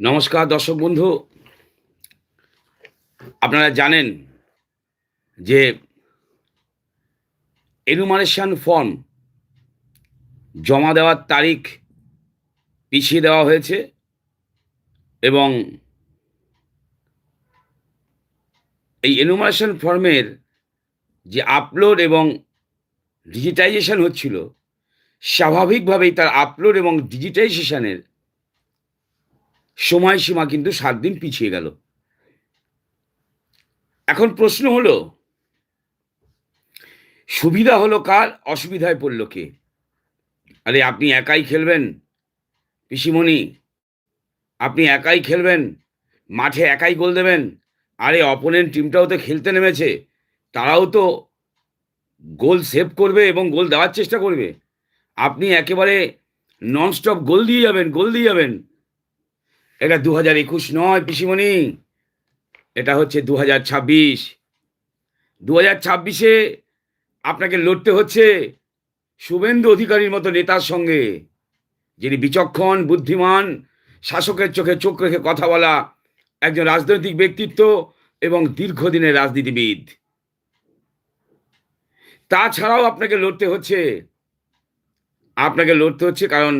নমস্কার দর্শক বন্ধু। আপনারা জানেন যে এনুমারেশন ফর্ম জমা দেওয়ার তারিখ পিছিয়ে দেওয়া হয়েছে এবং এই এনুমারেশন ফর্মের যে আপলোড এবং ডিজিটাইজেশন হচ্ছিল, স্বাভাবিকভাবেই তার আপলোড এবং ডিজিটাইজেশনের সময়সীমা কিন্তু সাত দিন পিছিয়ে গেল। এখন প্রশ্ন হলো, সুবিধা হলো কার, অসুবিধায় পড়ল কে? আরে আপনি একাই খেলবেন, পিসিমণি। আপনি একাই খেলবেন, মাঠে একাই গোল দেবেন। আরে অপোনেন্ট টিমটাও তো খেলতে নেমেছে, তারাও তো গোল সেভ করবে এবং গোল দেওয়ার চেষ্টা করবে। আপনি একেবারে ননস্টপ গোল দিয়ে যাবেন, গোল দিয়ে যাবেন। এটা দু হাজার একুশ নয়, পিসিমণি। এটা হচ্ছে দু হাজার ছাব্বিশ। দু হাজার ছাব্বিশে আপনাকে লড়তে হচ্ছে শুভেন্দু অধিকারীর মতো নেতার সঙ্গে, যিনি বিচক্ষণ, বুদ্ধিমান, শাসকের চোখে চোখ রেখে কথা বলা, একজন রাজনৈতিক ব্যক্তিত্ব এবং দীর্ঘদিনের রাজনীতিবিদ। তাছাড়াও আপনাকে লড়তে হচ্ছে, আপনাকে লড়তে হচ্ছে কারণ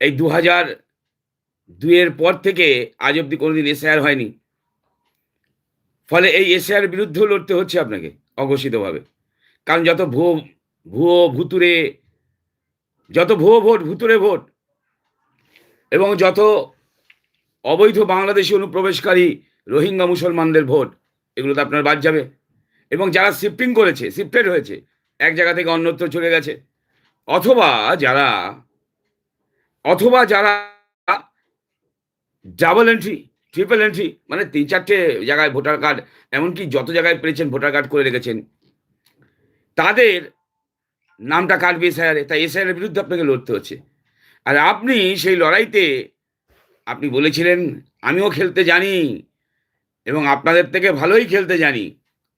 এই দু হাজার দুইয়ের পর থেকে আজ অব্দি কোনোদিন এসআইআর হয়নি। ফলে এই এসআইআর বিরুদ্ধেও লড়তে হচ্ছে আপনাকে, অঘোষিতভাবে। কারণ যত ভুয়ো ভুয়ো ভুতুরে যত ভুয়ো ভোট ভুতুরে ভোট, এবং যত অবৈধ বাংলাদেশি অনুপ্রবেশকারী রোহিঙ্গা মুসলমানদের ভোট এগুলো তো আপনার বাদ যাবে। এবং যারা শিফটিং করেছে, শিফটেড হয়েছে, এক জায়গা থেকে অন্যত্র চলে গেছে। অথবা যারা অথবা যারা ডাবল এন্ট্রি, ট্রিপল এন্ট্রি মানে তিন চারটে জায়গায় ভোটার কার্ড, এমনকি যত জায়গায় পেরেছেন ভোটার কার্ড করে রেখেছেন। তাদের নামটা কাটবে এসআইআরে তাই এসআইআরের বিরুদ্ধে আপনাকে লড়তে হচ্ছে। আর আপনি সেই লড়াইতে, আপনি বলেছিলেন, আমিও খেলতে জানি এবং আপনাদের থেকে ভালোই খেলতে জানি।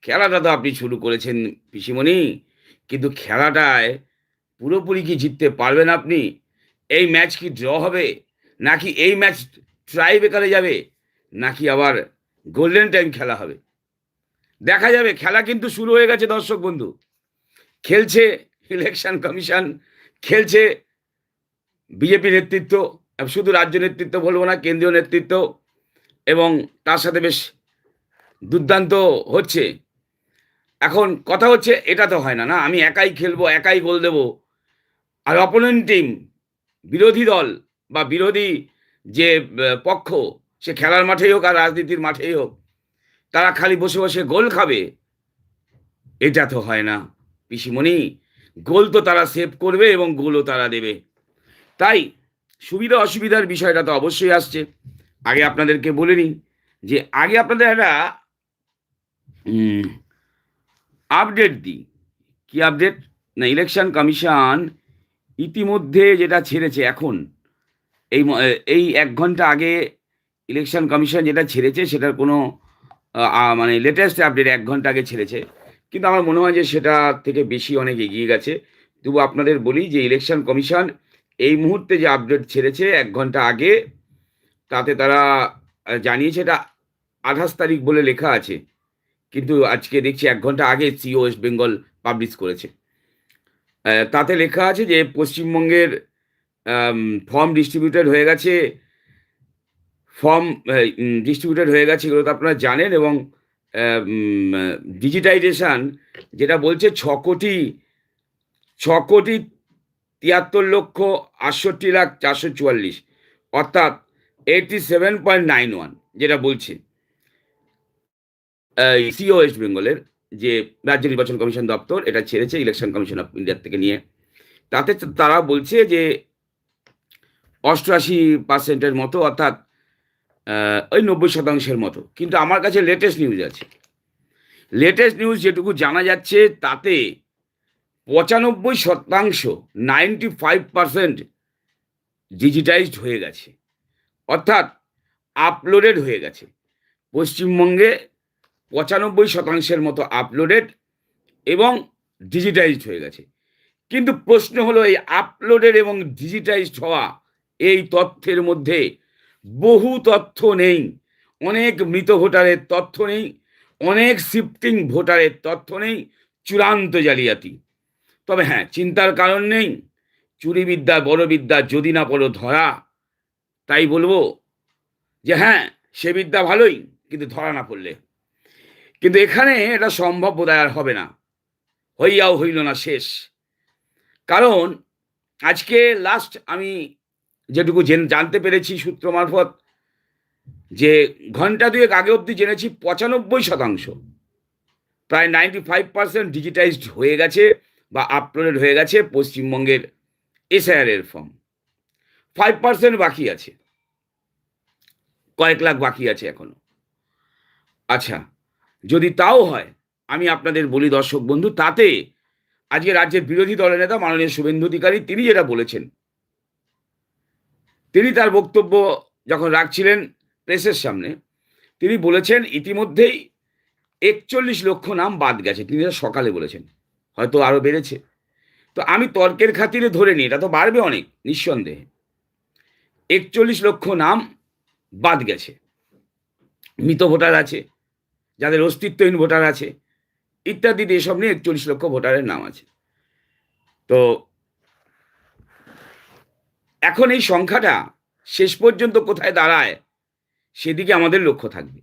খেলাটা তো আপনি শুরু করেছেন, পিসিমণি, কিন্তু খেলাটায় পুরোপুরি কি জিততে পারবেন আপনি? এই ম্যাচ কি ড্র হবে? নাকি এই ম্যাচ ট্রাই বেকারে যাবে, নাকি আবার গোল্ডেন টাইম খেলা হবে? দেখা যাবে, খেলা কিন্তু শুরু হয়ে গেছে দর্শক বন্ধু। খেলছে ইলেকশন কমিশন খেলছে বিজেপি নেতৃত্ব শুধু রাজ্য নেতৃত্ব বলব না, কেন্দ্রীয় নেতৃত্ব, এবং তার সাথে বেশ দুর্দান্ত হচ্ছে। এখন কথা হচ্ছে, এটা তো হয় না না? আমি একাই খেলব, একাই গোল দেব। আর অপোনেন্ট টিম বিরোধী দল বা বিরোধী যে পক্ষ, সে খেলার মাঠেই হোক আর রাজনীতির মাঠেই হোক, তারা খালি বসে বসে গোল খাবে। এটা তো হয় না, পিসিমণি। গোল তো তারা সেভ করবে এবং গোলও তারা দেবে। তাই সুবিধা অসুবিধার বিষয়টা তো অবশ্যই আসছে। আগে আপনাদেরকে বলে নিই যে, আগে আপনাদের একটা আপডেট দিই। কি আপডেট না ইলেকশন কমিশন ইতিমধ্যে যেটা ছেড়েছে, এখন এই এই এক ঘণ্টা আগে ইলেকশন কমিশন যেটা ছেড়েছে, সেটার কোনো মানে লেটেস্ট আপডেট এক ঘণ্টা আগে ছেড়েছে। কিন্তু আমার মনে হয় যে সেটা থেকে বেশি অনেক এগিয়ে গেছে। তবু আপনাদের বলি যে ইলেকশন কমিশন এই মুহূর্তে যে আপডেট ছেড়েছে এক ঘণ্টা আগে, তাতে তারা জানিয়েছে এটা আঠাশ তারিখ বলে লেখা আছে। কিন্তু আজকে দেখছি এক ঘণ্টা আগে সিও ওয়েস্ট বেঙ্গল পাবলিশ করেছে। তাতে লেখা আছে যে পশ্চিমবঙ্গের ফর্ম ডিস্ট্রিবিউটেড হয়ে গেছে। ফর্ম ডিস্ট্রিবিউটেড হয়ে গেছে এগুলো তো আপনারা জানেন এবং ডিজিটাইজেশন যেটা বলছে ছ কোটি ছ কোটি তিয়াত্তর লক্ষ আটষট্টি লাখ চারশো চুয়াল্লিশ। অর্থাৎ eighty seven point nine one যেটা বলছে। সিও ওয়েস্ট বেঙ্গলের যে রাজ্য নির্বাচন কমিশন দপ্তর, এটা ছেড়েছে ইলেকশন কমিশন অফ ইন্ডিয়ার থেকে নিয়ে। তাতে তারা বলছে যে অষ্টআশি পার্সেন্টের মতো, অর্থাৎ ওই নব্বই শতাংশের মতো। কিন্তু আমার কাছে লেটেস্ট নিউজ আছে। লেটেস্ট নিউজ যেটুকু জানা যাচ্ছে, তাতে পঁচানব্বই শতাংশ নাইনটি ফাইভ পার্সেন্ট ডিজিটাইজড হয়ে গেছে। অর্থাৎ আপলোডেড হয়ে গেছে। পশ্চিমবঙ্গে পঁচানব্বই শতাংশের মতো আপলোডেড এবং ডিজিটাইজড হয়ে গেছে। কিন্তু প্রশ্ন হলো, এই আপলোডেড এবং ডিজিটাইজড হওয়া এই তথ্যের মধ্যে বহু তথ্য নেই। অনেক মৃত ভোটারের তথ্য নেই, অনেক শিফটিং ভোটারের তথ্য নেই, চূড়ান্ত জালিয়াতি। তবে হ্যাঁ চিন্তার কারণ নেই, চুরি বিদ্যা, বড় বিদ্যা যদি না পড়ো ধরা, তাই বলব যে হ্যাঁ সে বিদ্যা ভালোই, কিন্তু ধরা না পড়লে। কিন্তু এখানে এটা সম্ভব বোধ আর হবে না, হইয়াও হইল না শেষ। কারণ আজকে লাস্ট আমি যেটুকু জেন- জানতে পেরেছি সূত্র মারফত, যে ঘণ্টা দুয়েক আগে অবধি জেনেছি পঁচানব্বই শতাংশ। প্রায় নাইনটি ফাইভ পার্সেন্ট ডিজিটাইজড হয়ে গেছে বা আপলোডেড হয়ে গেছে পশ্চিমবঙ্গের এসআইআর এর ফর্ম ফাইভ পার্সেন্ট বাকি আছে। কয়েক লাখ বাকি আছে এখনও। আচ্ছা যদি তাও হয়, আমি আপনাদের বলি দর্শক বন্ধু, তাতে আজকে রাজ্যের বিরোধী দলের নেতা মাননীয় শুভেন্দু অধিকারী, তিনি যেটা বলেছেন তিনি তার বক্তব্য যখন রাখছিলেন প্রেসের সামনে, তিনি বলেছেন, ইতিমধ্যেই একচল্লিশ লক্ষ নাম বাদ গেছে। তিনি সকালে বলেছেন, হয়তো আরও বেড়েছে। তো আমি তর্কের খাতিরে ধরে নিই, এটা তো বাড়বে অনেক, নিঃসন্দেহে। একচল্লিশ লক্ষ নাম বাদ গেছে। মৃত ভোটার আছে, যাদের অস্তিত্বহীন ভোটার আছে, ইত্যাদি এসব নিয়ে একচল্লিশ লক্ষ ভোটারের নাম আছে। তো এখন এই সংখ্যাটা শেষ পর্যন্ত কোথায় দাঁড়ায়, সেদিকে আমাদের লক্ষ্য থাকবে।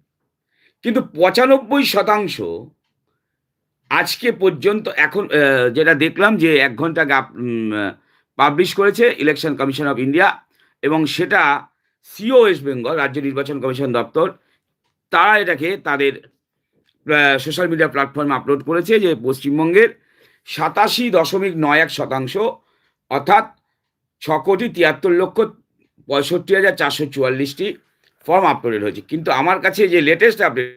কিন্তু পঁচানব্বই শতাংশ আজকে পর্যন্ত এখন যেটা দেখলাম যে এক ঘণ্টা গাপ পাবলিশ করেছে ইলেকশন কমিশন অফ ইন্ডিয়া এবং সেটা সিও ওয়েস্ট বেঙ্গল রাজ্য নির্বাচন কমিশন দপ্তর, তারা এটাকে তাদের সোশ্যাল মিডিয়া প্ল্যাটফর্মে আপলোড করেছে যে পশ্চিমবঙ্গের সাতাশি দশমিক নয় এক শতাংশ, অর্থাৎ ছ কোটি তিয়াত্তর লক্ষ পঁয়ষট্টি হাজার চারশো চুয়াল্লিশটি ফর্ম আপলোডেড হয়েছে। কিন্তু আমার কাছে যে লেটেস্ট আপডেট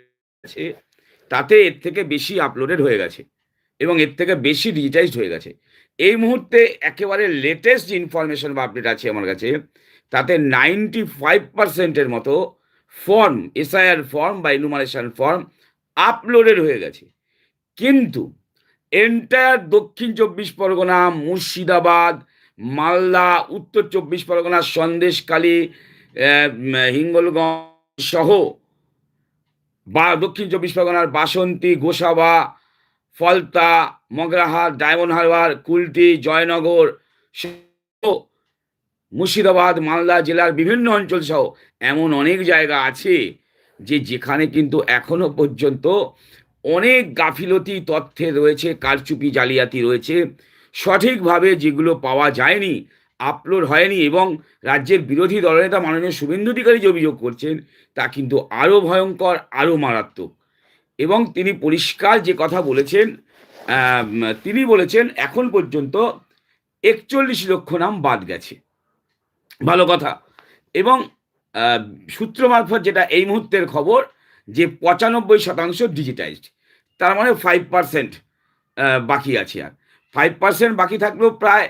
আছে, তাতে এর থেকে বেশি আপলোডেড হয়ে গেছে এবং এর থেকে বেশি ডিজিটাইজড হয়ে গেছে। এই মুহূর্তে একেবারে লেটেস্ট যে ইনফরমেশন বা আপডেট আছে আমার কাছে, তাতে নাইনটি ফাইভ পার্সেন্টের মতো ফর্ম এসআইআর ফর্ম বা ইনুমারেশন ফর্ম আপলোডেড হয়ে গেছে। কিন্তু এন্টায়ার দক্ষিণ চব্বিশ পরগনা, মুর্শিদাবাদ মালদা, উত্তর চব্বিশ পরগনা সন্দেশকালী হিঙ্গলগঞ্জ সহ বা দক্ষিণ চব্বিশ পরগনার বাসন্তী, গোসাবা, ফলতা, মগরাহাট, ডায়মন্ড হারবার, কুলটি, জয়নগর মুর্শিদাবাদ, মালদা জেলার বিভিন্ন অঞ্চল সহ এমন অনেক জায়গা আছে যে যেখানে কিন্তু এখনও পর্যন্ত অনেক গাফিলতি তথ্যে রয়েছে, কারচুপি জালিয়াতি রয়েছে। সঠিকভাবে যেগুলো পাওয়া যায়নি আপলোড হয়নি এবং রাজ্যের বিরোধী দলনেতা মাননীয় শুভেন্দু অধিকারী যে অভিযোগ করছেন, তা কিন্তু আরও ভয়ঙ্কর, আরও মারাত্মক। এবং তিনি পরিষ্কার যে কথা বলেছেন তিনি বলেছেন, এখন পর্যন্ত একচল্লিশ লক্ষ নাম বাদ গেছে। ভালো কথা। এবং সূত্র মারফত যেটা এই মুহূর্তের খবর, যে পঁচানব্বই শতাংশ ডিজিটাইজড তার মানে ফাইভ পার্সেন্ট বাকি আছে আর। ফাইভ পার্সেন্ট বাকি থাকলেও প্রায়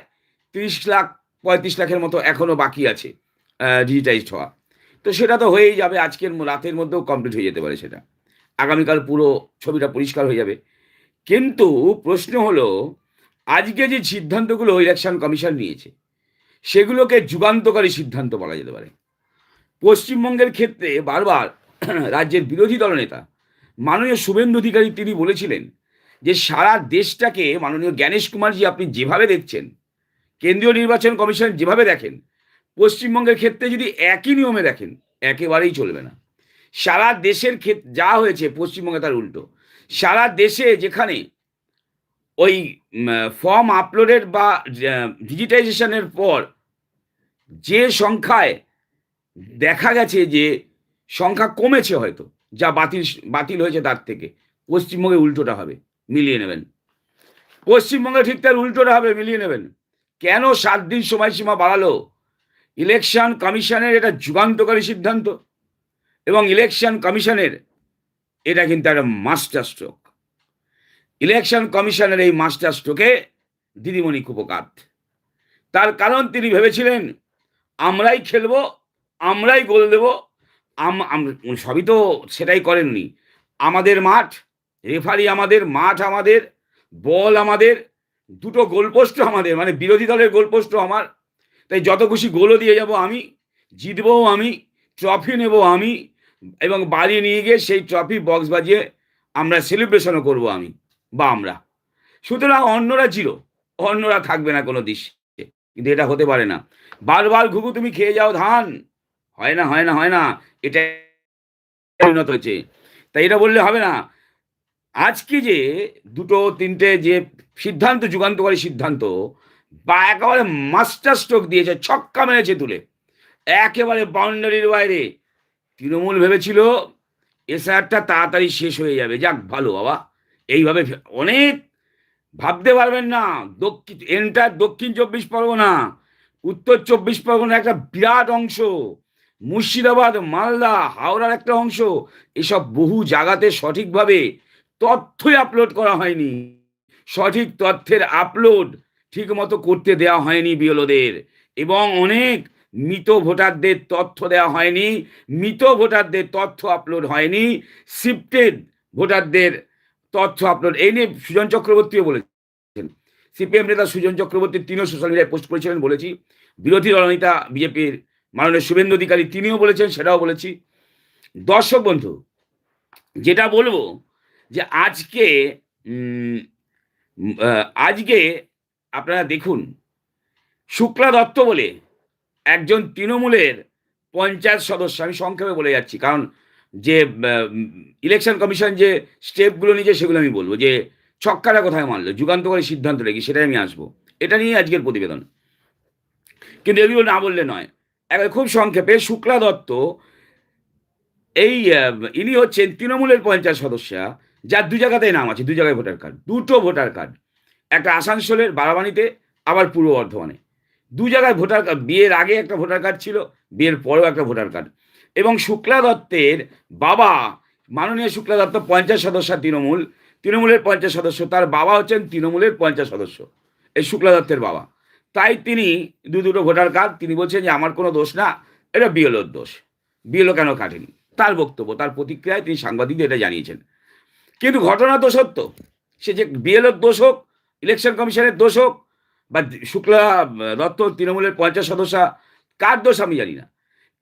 তিরিশ লাখ, পঁয়ত্রিশ লাখের মতো এখনও বাকি আছে ডিজিটাইজড হওয়া। তো সেটা তো হয়েই যাবে, আজকের রাতের মধ্যেও কমপ্লিট হয়ে যেতে পারে সেটা। আগামীকাল পুরো ছবিটা পরিষ্কার হয়ে যাবে। কিন্তু প্রশ্ন হলো, আজকে যে সিদ্ধান্তগুলো ইলেকশন কমিশন নিয়েছে, সেগুলোকে যুগান্তকারী সিদ্ধান্ত বলা যেতে পারে। পশ্চিমবঙ্গের ক্ষেত্রে বারবার রাজ্যের বিরোধী দলনেতা, মাননীয় শুভেন্দু অধিকারী তিনি বলেছিলেন যে সারা দেশটাকে মাননীয় জ্ঞানেশ কুমারজি আপনি যেভাবে দেখছেন, কেন্দ্রীয় নির্বাচন কমিশন যেভাবে দেখেন, পশ্চিমবঙ্গের ক্ষেত্রে যদি একই নিয়মে দেখেন, একেবারেই চলবে না। সারা দেশের ক্ষেত্রে যা হয়েছে পশ্চিমবঙ্গে তার উল্টো। সারা দেশে যেখানে ওই ফর্ম আপলোডেড বা ডিজিটাইজেশনের পর যে সংখ্যায় দেখা গেছে যে সংখ্যা কমেছে হয়তো, যা বাতিল বাতিল হয়েছে তার থেকে, পশ্চিমবঙ্গে উল্টোটা হবে। মিলিয়ে নেবেন। পশ্চিমবঙ্গে ঠিক তার উল্টোটা হবে, মিলিয়ে নেবেন। কেন সাত দিন সময়সীমা বাড়ালো? ইলেকশন কমিশনের এটা যুগান্তকারী সিদ্ধান্ত এবং ইলেকশন কমিশনের এটা কিন্তু একটা মাস্টার স্ট্রোক। ইলেকশন কমিশনের এই মাস্টার স্ট্রোকে দিদিমণি কুপকাত তার কারণ তিনি ভেবেছিলেন, আমরাই খেলব, আমরাই গোল দেব সবই তো সেটাই করেননি। আমাদের মাঠ রেফারি আমাদের, মাঠ আমাদের বল আমাদের, দুটো গোলপোস্ট আমাদের মানে বিরোধী দলের গোলপোস্ট আমার। তাই যত খুশি গোলও দিয়ে যাব আমি জিতবও আমি ট্রফি নেব আমি, এবং বাড়ি নিয়ে গিয়ে সেই ট্রফি বক্স বাজিয়ে আমরা সেলিব্রেশনও করব আমি, বা আমরা। সুতরাং অন্যরা জিরো, অন্যরা থাকবে না কোনো দৃশ্যে কিন্তু এটা হতে পারে না। বারবার ঘুঘু, তুমি খেয়ে যাও ধান। হয় না হয় না হয় না এটা পরিণত হয়েছে। তাই এটা বললে হবে না আজকে যে দুটো, তিনটে যে সিদ্ধান্ত, যুগান্তকারী সিদ্ধান্ত, বা একেবারে মাস্টার স্ট্রোক দিয়েছে, ছক্কা মেরেছে তুলে। একেবারে বাউন্ডারির বাইরে। তৃণমূল ভেবেছিল, এসআরটা তাড়াতাড়ি শেষ হয়ে যাবে। যাক, ভালো বাবা। এইভাবে অনেক ভাবতে পারবেন না। দক্ষিণ এন্টার দক্ষিণ চব্বিশ পরগনা, উত্তর চব্বিশ পরগনা একটা বিরাট অংশ, মুর্শিদাবাদ, মালদা, হাওড়ার একটা অংশ। এসব বহু জায়গাতে সঠিকভাবে তথ্যই আপলোড করা হয়নি। সঠিক তথ্যের আপলোড ঠিক মতো করতে দেওয়া হয়নি বিএলওদের এবং অনেক মৃত ভোটারদের তথ্য দেওয়া হয়নি, মৃত ভোটারদের তথ্য আপলোড হয়নি শিফটেড ভোটারদের তথ্য আপলোড এই নিয়ে সুজন চক্রবর্তীও বলেছেন। সিপিএম নেতা সুজন চক্রবর্তী তিনিও সোশ্যাল মিডিয়ায় পোস্ট করেছিলেন বলেছি। বিরোধী দলনেতা বিজেপির মাননীয় শুভেন্দু অধিকারী তিনিও বলেছেন, সেটাও বলেছি। দর্শক বন্ধু, যেটা বলব যে আজকে আজকে আপনারা দেখুন, শুক্লা দত্ত বলে একজন তৃণমূলের পঞ্চায়েত সদস্য, আমি সংক্ষেপে বলে যাচ্ছি, কারণ যে ইলেকশন কমিশন যে স্টেপগুলো নিয়েছে সেগুলো আমি বলব, যে ছক্কাটা কোথায় মারলো, যুগান্তকারী সিদ্ধান্ত রেখে সেটাই আমি আসব, এটা নিয়ে আজকের প্রতিবেদন। কিন্তু এগুলো না বললে নয় একবার খুব সংক্ষেপে শুক্লা দত্ত, এই ইনি হচ্ছেন তৃণমূলের পঞ্চায়েত সদস্যা যার দু জায়গাতেই নাম আছে দু জায়গায় ভোটার কার্ড, দুটো ভোটার কার্ড। একটা আসানসোলের বারাবাণীতে আবার পূর্ব বর্ধমানে। দু জায়গায় ভোটার কার্ড, বিয়ের আগে একটা ভোটার কার্ড ছিল, বিয়ের পরেও একটা ভোটার কার্ড। এবং শুক্লা দত্তের বাবা, মাননীয় শুক্লা দত্ত পঞ্চাশ সদস্য তৃণমূল, তৃণমূলের পঞ্চাশ সদস্য, তার বাবা হচ্ছেন তৃণমূলের পঞ্চাশ সদস্য, এই শুক্লা দত্তের বাবা। তাই তিনি দু দুটো ভোটার কার্ড, তিনি বলছেন যে আমার কোনো দোষ না, এটা বিএলওর দোষ। বিএলও কেন কাটেনি? তার বক্তব্য, তার প্রতিক্রিয়ায় তিনি সাংবাদিকদের এটা জানিয়েছেন। কিন্তু ঘটনা তো। সত্য সে যে বিএলওর দোষ হোক, ইলেকশন কমিশনের দোষ হোক, বা শুক্লা, দত্ত, তৃণমূলের পঞ্চায়েত সদস্য, কার দোষ আমি জানি না।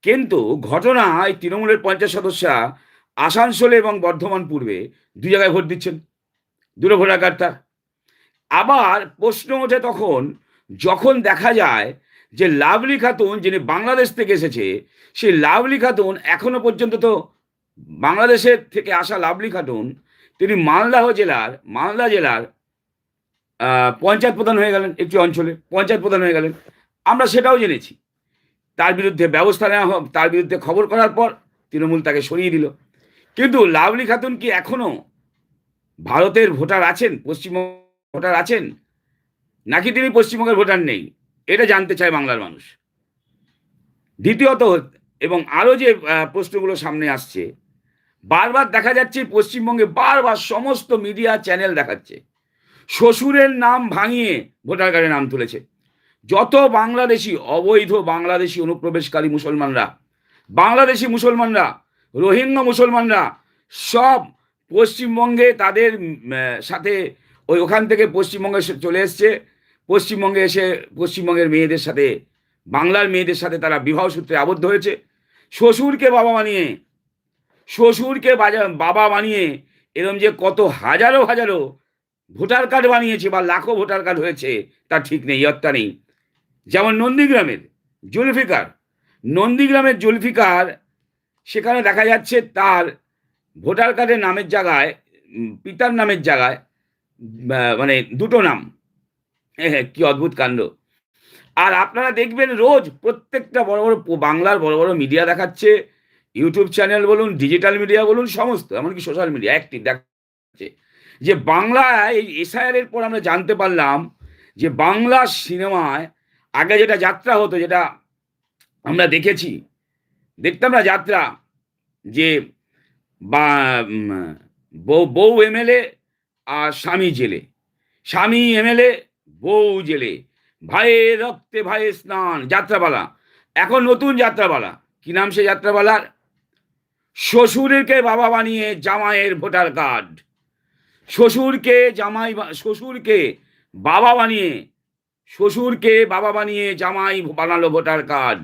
কিন্তু ঘটনা এই তৃণমূলের পঞ্চায়েত সদস্যা আসানসোলে এবং বর্ধমান পূর্বে দু জায়গায় ভোট দিচ্ছেন। দুটো ভোটার তার। আবার প্রশ্ন ওঠে তখন, যখন দেখা যায় যে লাভলি খাতুন যিনি বাংলাদেশ থেকে এসেছে, সেই লাভলি খাতুন এখনও পর্যন্ত তো বাংলাদেশের থেকে আসা লাভলি খাতুন তিনি মালদাহ জেলার, মালদা জেলার পঞ্চায়েত প্রধান হয়ে গেলেন একটি অঞ্চলে, পঞ্চায়েত প্রধান হয়ে গেলেন। আমরা সেটাও জেনেছি। তার বিরুদ্ধে ব্যবস্থা নেওয়া হোক, তার বিরুদ্ধে খবর করার পর তৃণমূল তাকে সরিয়ে দিল। কিন্তু লাভলি খাতুন কি এখনও ভারতের ভোটার আছেন? পশ্চিমবঙ্গ ভোটার আছেন? নাকি তিনি পশ্চিমবঙ্গের ভোটার নেই? এটা জানতে চায় বাংলার মানুষ। দ্বিতীয়ত, এবং আরও যে প্রশ্নগুলো সামনে আসছে বারবার দেখা যাচ্ছে পশ্চিমবঙ্গে বারবার সমস্ত মিডিয়া চ্যানেল দেখাচ্ছে। শ্বশুরের নাম ভাঙিয়ে ভোটার কার্ডে নাম তুলেছে। যত বাংলাদেশি, অবৈধ বাংলাদেশি অনুপ্রবেশকারী মুসলমানরা, বাংলাদেশি মুসলমানরা, রোহিঙ্গা মুসলমানরা, সব পশ্চিমবঙ্গে তাদের সাথে ওই ওখান থেকে পশ্চিমবঙ্গে চলে এসছে। পশ্চিমবঙ্গে এসে পশ্চিমবঙ্গের মেয়েদের সাথে, বাংলার মেয়েদের সাথে তারা বিবাহ সূত্রে আবদ্ধ হয়েছে। শ্বশুরকে বাবা বানিয়ে শ্বশুরকে বাবা বানিয়ে এরম যে কত হাজারো হাজারো ভোটার কার্ড বানিয়েছে বা লাখো ভোটার কার্ড হয়েছে, তা ঠিক নেই, ইয়ত্তা নেই। যেমন নন্দীগ্রামের জুলফিকার নন্দীগ্রামের জুলফিকার, সেখানে দেখা যাচ্ছে তার ভোটার কার্ডের নামের জায়গায় পিতার নামের জায়গায় মানে দুটো নাম। হ্যাঁ কি অদ্ভুত কাণ্ড। আর আপনারা দেখবেন রোজ প্রত্যেকটা বড় বড় বাংলার বড় বড় মিডিয়া দেখাচ্ছে ইউটিউব চ্যানেল বলুন ডিজিটাল মিডিয়া বলুন, সমস্ত, এমনকি সোশ্যাল মিডিয়া অ্যাক্টিভ দেখাচ্ছে যে বাংলা এই এসআইআর এর পর আমরা জানতে পারলাম যে বাংলা সিনেমায় আগে যেটা যাত্রা হতো, যেটা আমরা দেখেছি দেখতাম না যাত্রা, যে বা বউ এমএলএ আর স্বামী জেলে, স্বামী এমএলএ, বউ জেলে, ভাইয়ের রক্তে ভাইয়ের স্নান, যাত্রাপালা, এখন নতুন যাত্রাপালা, কি নাম সে যাত্রাপালার? শ্বশুরকে বাবা বানিয়ে জামাইয়ের ভোটার কার্ড। শ্বশুরকে জামাই শ্বশুরকে বাবা বানিয়ে, শ্বশুরকে বাবা বানিয়ে জামাই বানালো ভোটার কার্ড।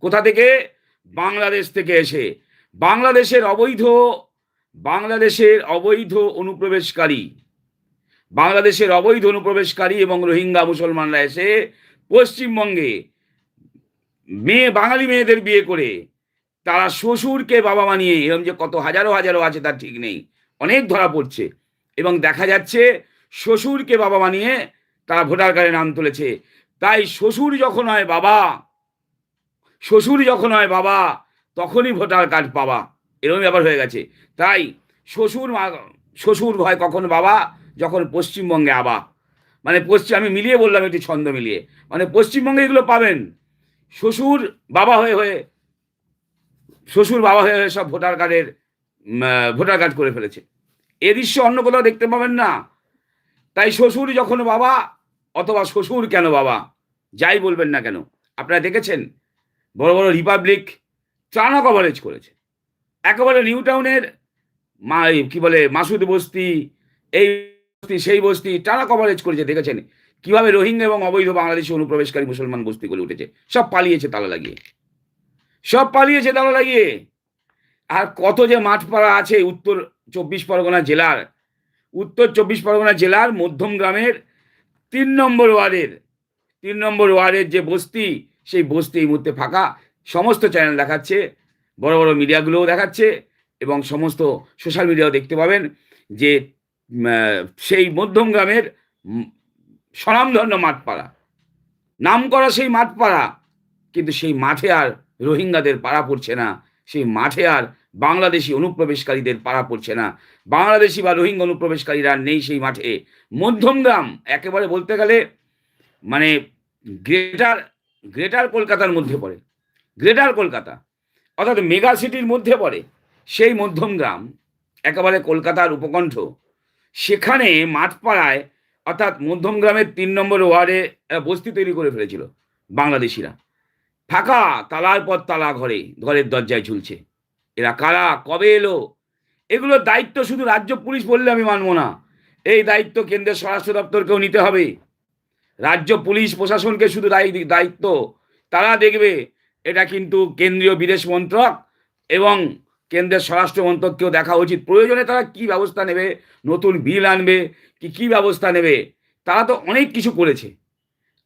কোথা থেকে? বাংলাদেশ থেকে এসে। বাংলাদেশের অবৈধ বাংলাদেশের অবৈধ অনুপ্রবেশকারী। বাংলাদেশের অবৈধ অনুপ্রবেশকারী এবং রোহিঙ্গা মুসলমানরা এসে পশ্চিমবঙ্গে মেয়ে বাঙালি মেয়েদের বিয়ে করে তারা শ্বশুরকে বাবা বানিয়ে এরকম যে কত হাজারো হাজারো আছে তার ঠিক নেই। অনেক ধরা পড়ছে এবং দেখা যাচ্ছে শ্বশুরকে বাবা বানিয়ে তারা ভোটার কার্ডে নাম তুলেছে। তাই শ্বশুর যখন হয় বাবা, শ্বশুর যখন হয় বাবা, তখনই ভোটার কার্ড পাবা। এরকম ব্যাপার হয়ে গেছে। তাই শ্বশুর শ্বশুর হয় কখন বাবা? যখন পশ্চিমবঙ্গে আবা। মানে পশ্চিম আমি মিলিয়ে বললাম একটি ছন্দ মিলিয়ে। মানে পশ্চিমবঙ্গে এগুলো পাবেন। শ্বশুর বাবা হয়ে হয়ে শ্বশুর বাবা হয়ে সব ভোটার কার্ডের ভোটার কার্ড করে ফেলেছে। এ দৃশ্য অন্য কোথাও দেখতে পাবেন না। তাই শ্বশুর যখন বাবা, অথবা শ্বশুর কেন বাবা, যাই বলবেন না কেন, আপনারা দেখেছেন, বড় বড় রিপাবলিক ত্রাণা কভারেজ করেছে। একেবারে নিউ টাউনের মা কি বলে, মাসুদ বস্তি, এই বস্তি, সেই বস্তি টানা কভারেজ করেছে, দেখেছেন? কীভাবে রোহিঙ্গা এবং অবৈধ বাংলাদেশি অনুপ্রবেশকারী মুসলমান বস্তি করে উঠেছে, সব পালিয়েছে তালা লাগিয়ে। সব পালিয়েছে তালা লাগিয়ে আর কত যে মাঠপাড়া আছে উত্তর চব্বিশ পরগনা জেলার। উত্তর চব্বিশ পরগনা জেলার মধ্যম গ্রামের তিন নম্বর ওয়ার্ডের। তিন নম্বর ওয়ার্ডের যে বস্তি, সেই বস্তি এই মুহূর্তে ফাঁকা। সমস্ত চ্যানেল দেখাচ্ছে, বড় বড় মিডিয়াগুলোও দেখাচ্ছে এবং সমস্ত সোশ্যাল মিডিয়াও দেখতে পাবেন যে সেই মধ্যম গ্রামের স্বনামধন্য মাঠপাড়া। নাম করা সেই মাঠপাড়া, কিন্তু সেই মাঠে আর রোহিঙ্গাদের পাড়া পড়ছে না। সেই মাঠে আর বাংলাদেশি অনুপ্রবেশকারীদের পাড়া পড়ছে না। বাংলাদেশি বা রোহিঙ্গা অনুপ্রবেশকারীরা নেই সেই মাঠে। মধ্যমগ্রাম, একেবারে বলতে গেলে মানে গ্রেটার গ্রেটার কলকাতার মধ্যে পড়ে। গ্রেটার কলকাতা, অর্থাৎ মেগা সিটির মধ্যে পড়ে। সেই মধ্যমগ্রাম, একেবারে কলকাতার উপকণ্ঠ। সেখানে মাঠপাড়ায়, অর্থাৎ মধ্যমগ্রামের তিন নম্বর ওয়ার্ডে বস্তি তৈরি করে ফেলেছিল বাংলাদেশিরা। ফাঁকা, তালার পর তালা ঘরে, ঘরের দরজায় ঝুলছে। এরা কারা? কবে এলো? এগুলোর দায়িত্ব শুধু রাজ্য পুলিশ বললে আমি মানব না। এই দায়িত্ব কেন্দ্রের স্বরাষ্ট্র দপ্তরকেও নিতে হবে। রাজ্য পুলিশ প্রশাসনকে শুধু দায়ী- দায়িত্ব। তারা দেখবে এটা কিন্তু কেন্দ্রীয় বিদেশ মন্ত্রক এবং কেন্দ্রের স্বরাষ্ট্র মন্ত্রককেও দেখা উচিত। প্রয়োজনে তারা কি ব্যবস্থা নেবে? নতুন বিল আনবে? কি কি ব্যবস্থা নেবে? তারা তো অনেক কিছু করেছে।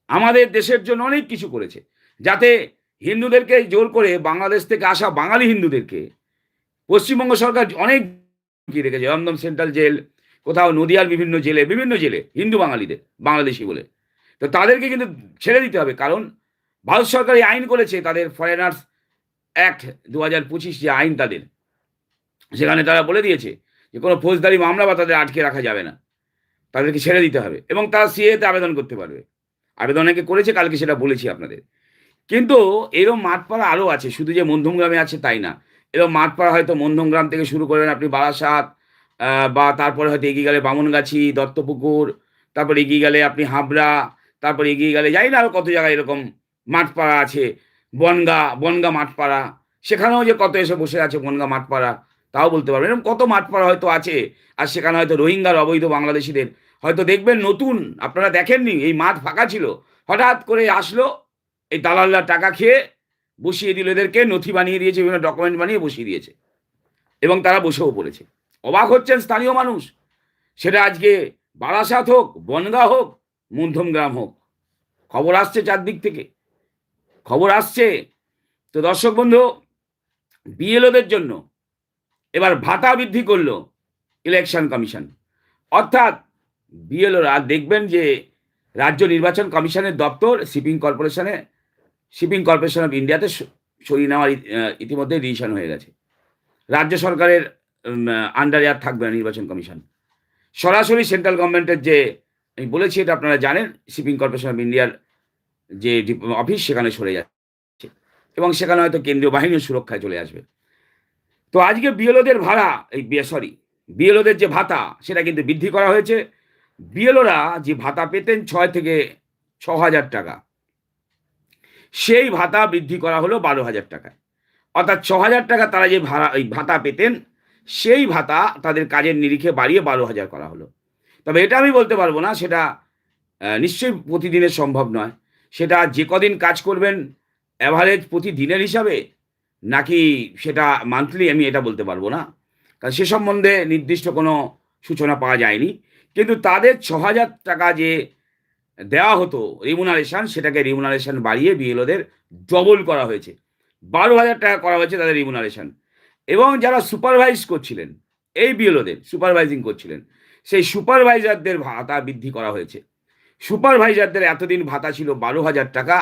আমাদের দেশের জন্য অনেক কিছু করেছে। যাতে হিন্দুদেরকে জোর করে বাংলাদেশ থেকে আসা বাঙালি হিন্দুদেরকে পশ্চিমবঙ্গ সরকার অনেক কি রেখেছে দমদম সেন্ট্রাল জেল, কোথাও নদিয়ার বিভিন্ন জেলে বিভিন্ন জেলে, হিন্দু বাঙালিদের, বাংলাদেশি বলে। তো তাদেরকে কিন্তু ছেড়ে দিতে হবে, কারণ ভারত সরকার আইন করেছে, তাদের ফরেনার্স অ্যাক্ট দু হাজার পঁচিশ যে আইন তাদের, সেখানে তারা বলে দিয়েছে যে কোনো ফৌজদারি মামলা বা তাদের আটকে রাখা যাবে না। তাদেরকে ছেড়ে দিতে হবে এবং তারা সিএতে আবেদন করতে পারবে। আবেদন অনেকে করেছে, কালকে সেটা বলেছি আপনাদের। কিন্তু এরকম মাঠপাড়া আরও আছে, শুধু যে মধ্যমগ্রামে আছে তাই না। এরকম মাঠপাড়া হয়তো মধ্যমগ্রাম থেকে শুরু করেন আপনি বারাসাত বা তারপরে হয়তো এগিয়ে গেলে বামনগাছি, দত্তপুকুর, তারপর এগিয়ে গেলে আপনি হাবড়া, তারপর এগিয়ে গেলে যাই না আরও কত জায়গায় এরকম মাঠপাড়া আছে। বনগা বনগা মাঠপাড়া, সেখানেও যে কত এসে বসে আছে বনগা মাঠপাড়া, তাও বলতে পারবেন এরকম কত মাঠপাড়া হয়তো আছে, আর সেখানে হয়তো রোহিঙ্গার অবৈধ বাংলাদেশিদের। হয়তো দেখবেন নতুন, আপনারা দেখেননি, এই মাঠ ফাঁকা ছিল। হঠাৎ করে আসলো এই দালালরা টাকা খেয়ে বসিয়ে দিল এদেরকে, নথি বানিয়ে দিয়েছে, বিভিন্ন ডকুমেন্ট বানিয়ে বসিয়ে দিয়েছে। এবং তারা বসেও পড়েছে। অবাক হচ্ছেন স্থানীয় মানুষ। সেটা আজকে বারাসাত হোক, বনগা হোক মধ্যমগ্রাম হোক। খবর আসছে চারদিক থেকে। খবর আসছে। তো দর্শক বন্ধু, বিএলওদের জন্য এবার ভাতা বৃদ্ধি করল ইলেকশন কমিশন অর্থাৎ বিএলওরা, দেখবেন যে রাজ্য নির্বাচন কমিশনের দপ্তর শিপিং কর্পোরেশনে শিপিং কর্পোরেশন অফ ইন্ডিয়াতে সরিয়ে নেওয়ার ইতিমধ্যে ডিসিশন হয়ে গেছে। রাজ্য সরকারের আন্ডারে আর থাকবে না নির্বাচন কমিশন। সরাসরি সেন্ট্রাল গভর্নমেন্টের যে, আমি বলেছি এটা আপনারা জানেন শিপিং কর্পোরেশন অফ ইন্ডিয়ার যে অফিস সেখানে সরে যাচ্ছে। এবং সেখানে হয়তো কেন্দ্রীয় বাহিনীর সুরক্ষায় চলে আসবে। তো আজকে বিএলওদের ভাড়া, এই সরি বিএলওদের যে ভাতা, সেটা কিন্তু বৃদ্ধি করা হয়েছে। বিএলওরা যে ভাতা পেতেন ছয় থেকে ছ হাজার টাকা। সেই ভাতা বৃদ্ধি করা হলো বারো হাজার টাকায়। অর্থাৎ ছ হাজার টাকা তারা যে ভাড়া এই ভাতা পেতেন, সেই ভাতা তাদের কাজের নিরিখে বাড়িয়ে বারো হাজার করা হলো। তবে এটা আমি বলতে পারব না, সেটা নিশ্চয়ই প্রতিদিনের সম্ভব নয়। সেটা যে কদিন কাজ করবেন অ্যাভারেজ প্রতিদিনের হিসাবে, নাকি সেটা মান্থলি আমি এটা বলতে পারব না। কারণ সে সম্বন্ধে নির্দিষ্ট কোনো সূচনা পাওয়া যায়নি। কিন্তু তাদের ছ হাজার টাকা যে দেওয়া হতো। রিমুনারেশন সেটাকে রিমুনারেশন বাড়িয়ে বিএলওদের ডবল করা হয়েছে। বারো হাজার টাকা করা হয়েছে তাদের রিমুনারেশন এবং যারা সুপারভাইজ করছিলেন, এই বিএলওদের সুপারভাইজিং করছিলেন, সেই সুপারভাইজারদের ভাতা বৃদ্ধি করা হয়েছে। সুপারভাইজারদের এতদিন ভাতা ছিল বারো হাজার টাকা,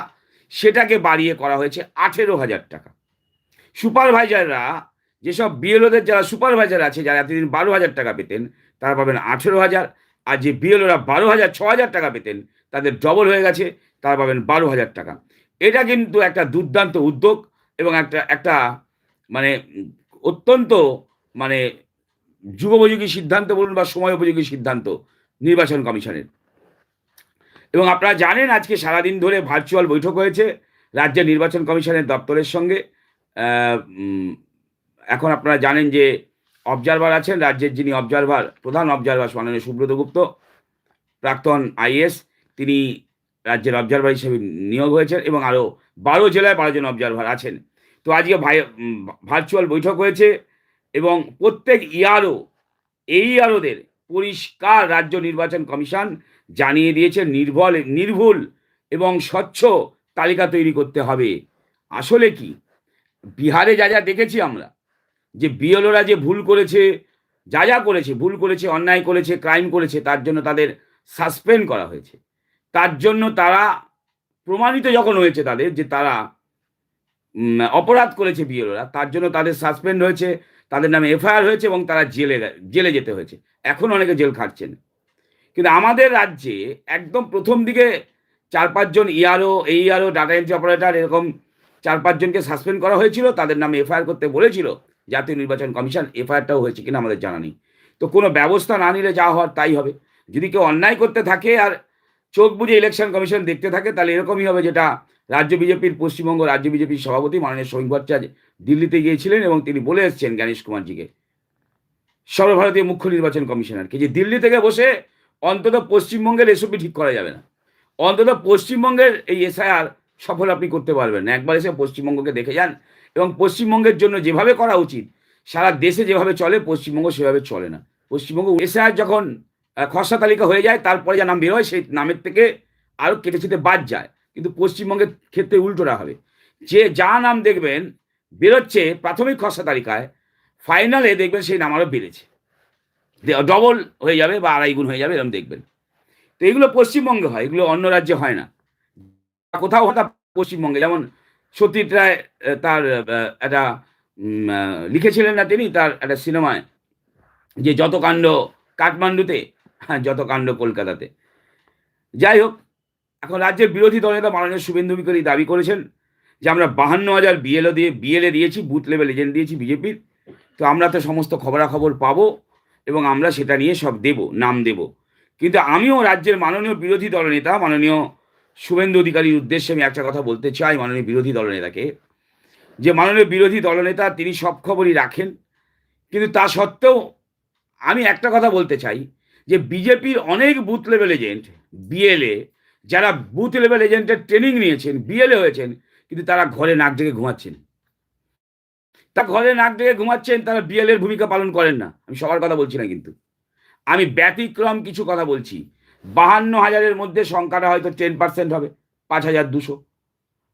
সেটাকে বাড়িয়ে করা হয়েছে আঠেরো হাজার টাকা। সুপারভাইজাররা, যেসব বিএলওদের যারা সুপারভাইজার আছে, যারা এতদিন বারো হাজার টাকা পেতেন, তারা পাবেন আঠেরো হাজার। আর যে বিএলওরা বারো হাজার, ছ হাজার টাকা পেতেন, তাদের ডবল হয়ে গেছে, তারা পাবেন বারো হাজার টাকা। এটা কিন্তু একটা দুর্দান্ত উদ্যোগ এবং একটা একটা মানে অত্যন্ত মানে যুগোপযোগী সিদ্ধান্ত বলুন বা সময় উপযোগী সিদ্ধান্ত নির্বাচন কমিশনের। এবং আপনারা জানেন আজকে সারাদিন ধরে ভার্চুয়াল বৈঠক হয়েছে রাজ্যের নির্বাচন কমিশনের দপ্তরের সঙ্গে। এখন আপনারা জানেন যে অবজারভার আছেন, রাজ্যের যিনি অবজারভার প্রধান অবজারভার মাননীয় সুব্রত গুপ্ত, প্রাক্তন আইএস তিনি রাজ্যের অবজারভার হিসেবে নিয়োগ হয়েছেন এবং আরও বারো জেলায় বারো জন অবজারভার আছেন। তো আজকে ভাই ভার্চুয়াল বৈঠক হয়েছে এবং প্রত্যেক ইয়ারও, এই ইয়ারোদের পরিষ্কার রাজ্য নির্বাচন কমিশন জানিয়ে দিয়েছে, নির্ভল, নির্ভুল এবং স্বচ্ছ তালিকা তৈরি করতে হবে। আসলে কি? বিহারে যা যা দেখেছি আমরা যে বিএলওরা যে ভুল করেছে, যা যা করেছে, ভুল করেছে, অন্যায় করেছে ক্রাইম করেছে, তার জন্য তাদের সাসপেন্ড করা হয়েছে। তার জন্য তারা প্রমাণিত যখন হয়েছে তাদের যে তারা অপরাধ করেছে বিএলওরা, তার জন্য তাদের সাসপেন্ড হয়েছে, তাদের নামে এফআইআর হয়েছে এবং তারা জেলে জেলে যেতে হয়েছে। এখন অনেকে জেল খাটছেন। কিন্তু আমাদের রাজ্যে একদম প্রথম দিকে চার পাঁচজন ইয়ারও এই ইয়ারও ডাটা এন্ট্রি অপারেটার এরকম চার পাঁচজনকে সাসপেন্ড করা হয়েছিল, তাদের নামে এফআইআর করতে বলেছিল। জাতীয় নির্বাচন কমিশন, এফআইআরটাও হয়েছে কিনা আমাদের জানা নেই। তো কোনো ব্যবস্থা না নিলে যা হওয়ার তাই হবে। যদি কেউ অন্যায় করতে থাকে আর চোখ বুঝে ইলেকশন কমিশন দেখতে থাকে, তাহলে এরকমই হবে যেটা রাজ্য বিজেপির, পশ্চিমবঙ্গ রাজ্য বিজেপির সভাপতি মাননীয় শোভন ভট্টাচার্য দিল্লিতে গিয়েছিলেন এবং তিনি বলে এসেছেন জ্ঞানেশ কুমারজিকে। সর্বভারতীয় মুখ্য নির্বাচন কমিশনারকে যে দিল্লি থেকে বসে অন্তত পশ্চিমবঙ্গের এসবই ঠিক করা যাবে না। অন্তত পশ্চিমবঙ্গের এই এসআইআর সফল আপনি করতে পারবেন না। একবার এসে পশ্চিমবঙ্গকে দেখে যান এবং পশ্চিমবঙ্গের জন্য যেভাবে করা উচিত, সারা দেশে যেভাবে চলে, পশ্চিমবঙ্গ সেভাবে চলে না। পশ্চিমবঙ্গ এসআইআর যখন খসড়া তালিকা হয়ে যায়, তারপরে যা নাম বেরোয়, সেই নামের থেকে আরও কেটে ছেটে বাদ যায়। কিন্তু পশ্চিমবঙ্গের ক্ষেত্রে উল্টোটা হবে। যে যা নাম দেখবেন, বেরোচ্ছে প্রাথমিক খসড়া তালিকায় ফাইনালে দেখবেন সেই নাম আরও বেড়েছে। ডবল হয়ে যাবে বা আড়াই গুণ হয়ে যাবে, এরকম দেখবেন। তো এগুলো পশ্চিমবঙ্গে হয়, এগুলো অন্য রাজ্যে হয় না। কোথাও হঠাৎ পশ্চিমবঙ্গে, যেমন সতীত রায় তার একটা লিখেছিলেন না তিনি, তার একটা সিনেমায় যে যত কাণ্ড কাঠমান্ডুতে হ্যাঁ যত কাণ্ড কলকাতাতে। যাই হোক, এখন রাজ্যের বিরোধী দলনেতা মাননীয় শুভেন্দু অধিকারী দাবি করেছেন যে আমরা বাহান্ন হাজার বিএলও দিয়ে বিএলএ দিয়েছি, বুথ লেভেল এজেন্ট দিয়েছি বিজেপির তো আমরা তো সমস্ত খবরাখবর পাবো এবং আমরা সেটা নিয়ে সব দেব, নাম দেব। কিন্তু আমিও রাজ্যের মাননীয় বিরোধী দলনেতা মাননীয় শুভেন্দু অধিকারীর উদ্দেশ্যে আমি একটা কথা বলতে চাই মাননীয় বিরোধী দলনেতাকে, যে মাননীয় বিরোধী দলনেতা তিনি সব খবরই রাখেন, কিন্তু তা সত্ত্বেও আমি একটা কথা বলতে চাই যে বিজেপির অনেক বুথ লেভেল এজেন্ট বিএলএ যারা বুথ লেভেল এজেন্টের ট্রেনিং নিয়েছেন বিএলএ হয়েছেন, কিন্তু তারা ঘরে নাক ডেকে ঘুমাচ্ছেন। তা ঘরে নাক ডেকে ঘুমাচ্ছেন, তারা বিএল এর ভূমিকা পালন করেন না, আমি সবার কথা বলছি না কিন্তু। আমি ব্যতিক্রম কিছু কথা বলছি। বাহান্ন হাজারের মধ্যে সংখ্যাটা হয়তো টেন পার্সেন্ট হবে, পাঁচ হাজার দুশো।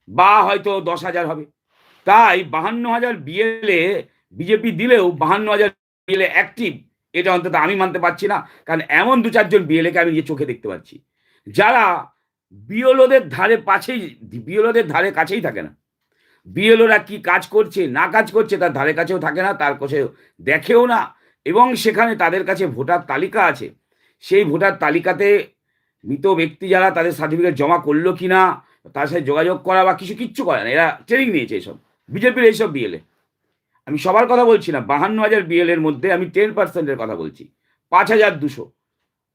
বা হয়তো দশ হাজার হবে। তাই বাহান্ন হাজার বিএলএ বিজেপি দিলেও বাহান্ন হাজার বিএলএ অ্যাক্টিভ এটা অন্তত আমি মানতে পারছি না, কারণ এমন দু চারজন বিএলএকে আমি নিজে চোখে দেখতে পাচ্ছি। যারা বিএলওদের ধারে পাশেই বিএলওদের ধারে কাছেই থাকে না। বিএলওরা কি কাজ করছে, না কাজ করছে, তার ধারে কাছেও থাকে না, তার কাছে দেখেও না, এবং সেখানে তাদের কাছে ভোটার তালিকা আছে। সেই ভোটার তালিকাতে মৃত ব্যক্তি যারা তাদের সার্টিফিকেট জমা করল কি না তার সাথে যোগাযোগ করা বা কিছু কিচ্ছু করে না, এরা ট্রেনিং নিয়েছে এইসব বিজেপির এইসব বিএলএ আমি সবার কথা বলছি না, বাহান্ন হাজার বিএল এর মধ্যে আমি টেন পার্সেন্টের কথা বলছি, পাঁচ হাজার দুশো।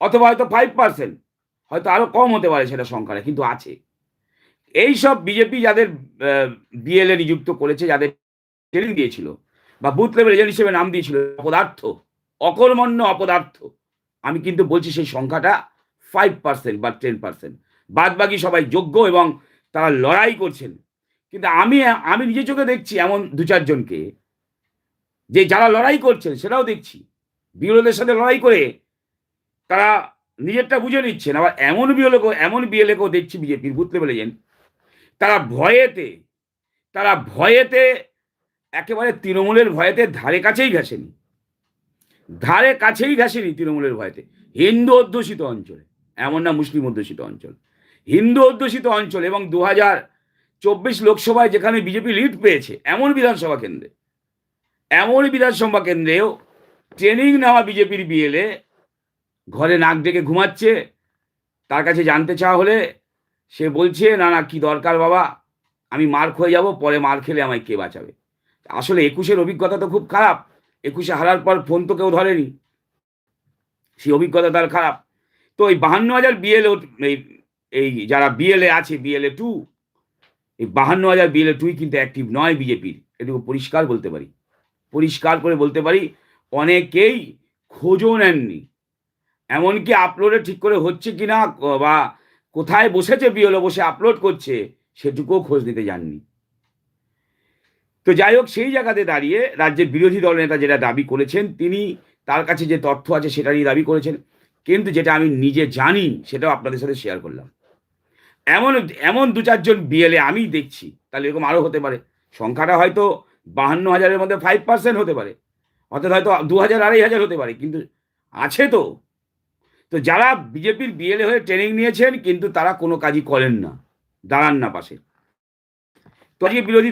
অথবা হয়তো ফাইভ পার্সেন্ট হয়তো আরও কম হতে পারে সেটা সংখ্যাটা, কিন্তু আছে। এই সব বিজেপি যাদের বিএলএ নিযুক্ত করেছে, যাদের ট্রেনিং দিয়েছিল, বা বুথ লেভেল এজেন্ট হিসেবে নাম দিয়েছিল, অপদার্থ, অকর্মণ্য অপদার্থ আমি কিন্তু বলছি সেই সংখ্যাটা ফাইভ পার্সেন্ট বা টেন পার্সেন্ট বাদ বাকি সবাই যোগ্য এবং তারা লড়াই করছেন। কিন্তু আমি আমি নিজে চোখে দেখছি এমন দু চারজনকে যে যারা লড়াই করছেন সেটাও দেখছি। বিরোধীদের সাথে লড়াই করে তারা নিজেরটা বুঝে নিচ্ছেন। আবার এমন বিএলএকেও এমন বিএলএকেও দেখছি বিজেপির বুথ লেভেলে যেন। তারা ভয়েতে তারা ভয়েতে একেবারে তৃণমূলের ভয়েতে ধারে কাছেই ঘেসেনি ধারে কাছেই ঘাসেনি তৃণমূলের ভয়তে। হিন্দু অধ্যুষিত অঞ্চলে, এমন না মুসলিম অধ্যুষিত অঞ্চল। হিন্দু অধ্যুষিত অঞ্চল এবং দু হাজার চব্বিশ লোকসভায় যেখানে বিজেপি লিড পেয়েছে, এমন বিধানসভা কেন্দ্রে। এমন বিধানসভা কেন্দ্রেও ট্রেনিং নেওয়া বিজেপির বিএলএ ঘরে নাক ডেকে ঘুমাচ্ছে, তার কাছে জানতে চাওয়া হলে সে বলছে, না না, কি দরকার বাবা? আমি মার খেয়ে যাব, পরে মার খেলে আমায় কে বাঁচাবে? আসলে একুশের অভিজ্ঞতা তো খুব খারাপ। একুশে হারার পর ফোন তো কেউ ধরেনি। সেই অভিজ্ঞতা তার খারাপ। তো এই বাহান্ন হাজার বিএলএ এই এই যারা বিএলএ আছে বিএলএ টু এই বাহান্ন হাজার বিএলএ টুই কিন্তু অ্যাক্টিভ নয় বিজেপির এটুকু পরিষ্কার বলতে পারি। পরিষ্কার করে বলতে পারি, অনেকেই খোঁজও নেননি। এমনকি আপলোডে ঠিক করে হচ্ছে কি না বা কোথায় বসেছে বিএলও বসে আপলোড করছে, সেটুকুও খোঁজ নিতে যাননি। তো যাই হোক, সেই জায়গাতে দাঁড়িয়ে রাজ্যের বিরোধী দল নেতা যেটা দাবি করেছেন, তিনি তার কাছে যে তথ্য আছে সেটা নিয়ে দাবি করেছেন। কিন্তু যেটা আমি নিজে জানি, সেটাও আপনাদের সাথে শেয়ার করলাম। এমন এমন দু চারজন বিএলএ আমি দেখছি, তাহলে এরকম আরও হতে পারে। সংখ্যাটা হয়তো বাহান্ন হাজারের মধ্যে ফাইভ পার্সেন্ট হতে পারে। অর্থাৎ হয়তো দু হাজার আড়াই হাজার হতে পারে, কিন্তু আছে তো। তো যারা বিজেপির বিএলএ হয়ে ট্রেনিং নিয়েছেন, কিন্তু তারা কোনো কাজই করেন না। দাঁড়ান না পাশে। তো আজকে বিরোধী